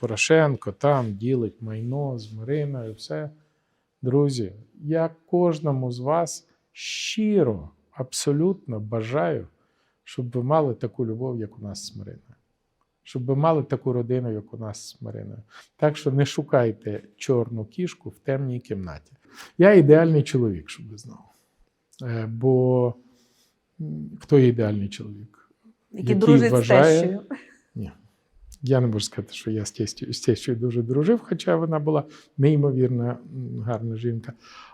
Порошенко там ділить майно з Мариною, все. Друзі, я кожному з вас щиро, абсолютно бажаю, щоб ви мали таку любов, як у нас з Мариною. Щоб ви мали таку родину, як у нас з Мариною. Так що не шукайте чорну кішку в темній кімнаті. Я ідеальний чоловік, щоб ви знали. Е, Бо хто є ідеальний чоловік? Який, Який дружить вважає- з тещею. Ні. Я не можу сказати, що я з тестю, з тещою дуже дружив, хоча вона була неймовірно гарна жінка.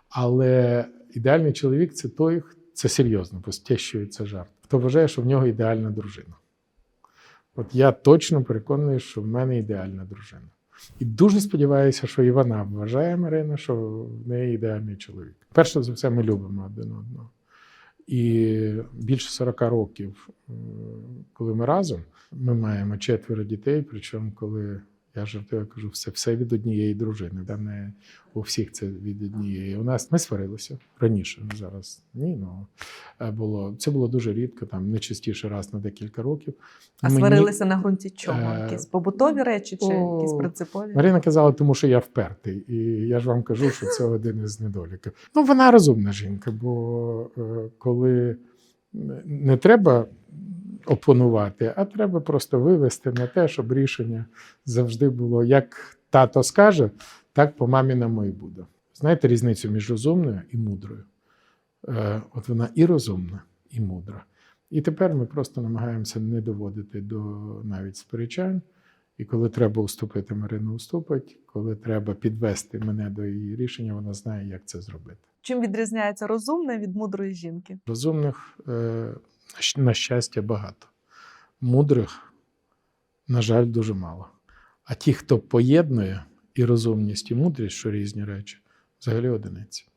Але ідеальний чоловік це той, це серйозно, бо з тещою це жарт. Хто вважає, що в нього ідеальна дружина. От я точно переконаний, що в мене ідеальна дружина. І дуже сподіваюся, що і вона вважає Марина, що в неї ідеальний чоловік. Перше за все, ми любимо один одного. І більше 40 років, коли ми разом, ми маємо четверо дітей. Причому, коли я жартую, я кажу, все, все від однієї дружини. Та не у всіх це від однієї. У нас ми сварилися раніше, не зараз ні. Ну е, було це було дуже рідко, там не частіше раз на декілька років. А Мені- сварилися на ґрунті чого? Е, Якісь побутові речі чи о, якісь принципові? Марина казала, тому що я впертий, і я ж вам кажу, що це один із недоліків. Ну, вона розумна жінка, бо е, коли не треба опонувати, а треба просто вивести на те, щоб рішення завжди було як тато скаже, так по маміному і буде. Знаєте різницю між розумною і мудрою? Е, От вона і розумна, і мудра. І тепер ми просто намагаємося не доводити до навіть сперечань. І коли треба уступити, Марина уступить. Коли треба підвести мене до її рішення, вона знає, як це зробити. Чим відрізняється розумне від мудрої жінки? Розумних, е, на щастя, багато. Мудрих, на жаль, дуже мало. А ті, хто поєднує і розумність, і мудрість, що різні речі, взагалі одиниці.